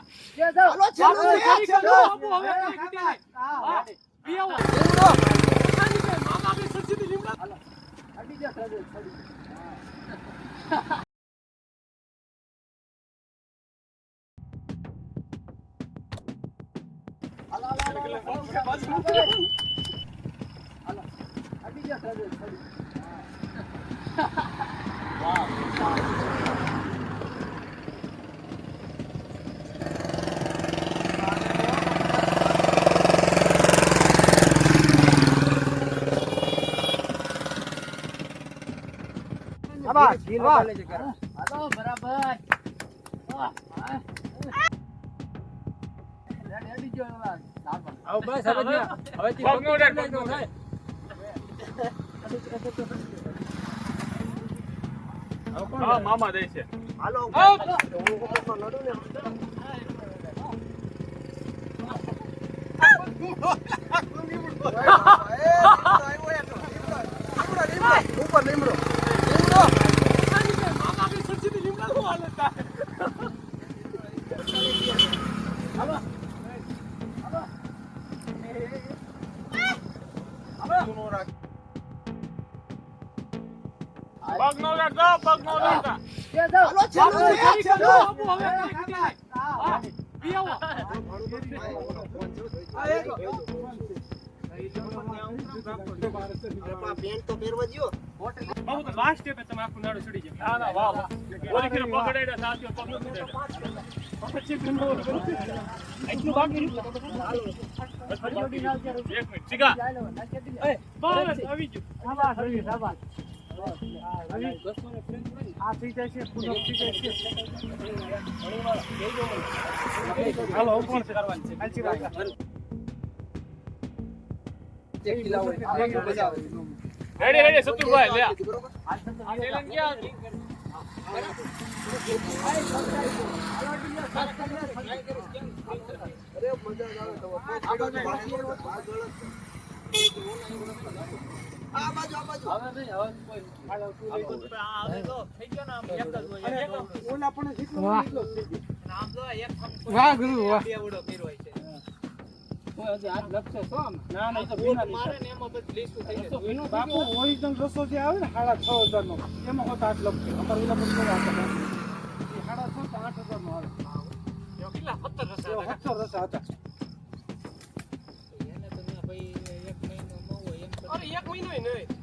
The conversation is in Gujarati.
હતા હાલો, છેલ્લું બાપુ, છે, જરી છેલ્લું. બાપુ, હવે કઈ કીધી નહીં. હા, પી આવો. લીમડો. આની કઈ મામા બી સચ્ચીથી લીમડા હાલો, હાલો, હાલો, હાલો, હાલો. હાલો. અડી જા, છોડી, છોડી. આબા, આબા. હાલો, બરાબર. બસ હવે મામા દે છે. હાલો, ને. ઉપર લીમડો. પગનો ઉડાડ, પગનો તો તમે આખું નાડું જાય. ના, ના, વાહ, વાહ. ઓલી ફેરે પકડાડ્યા, સાથીઓ પગ નથી પછી ગંદો એટલું બાકી રહ્યું. બસ, બસ, બાકી થઈ જાય છે? આ ચેલેન્જ ક્યાં હતી? આ બાજુ આ બાજુ લપસે તો આમ. ના ના જે આવે ને સાડા છ હજાર નો એમાં હોત આઠ સાડા છ આઠ હજાર નો આવે કેટલા? સત્તર રસા હતા good.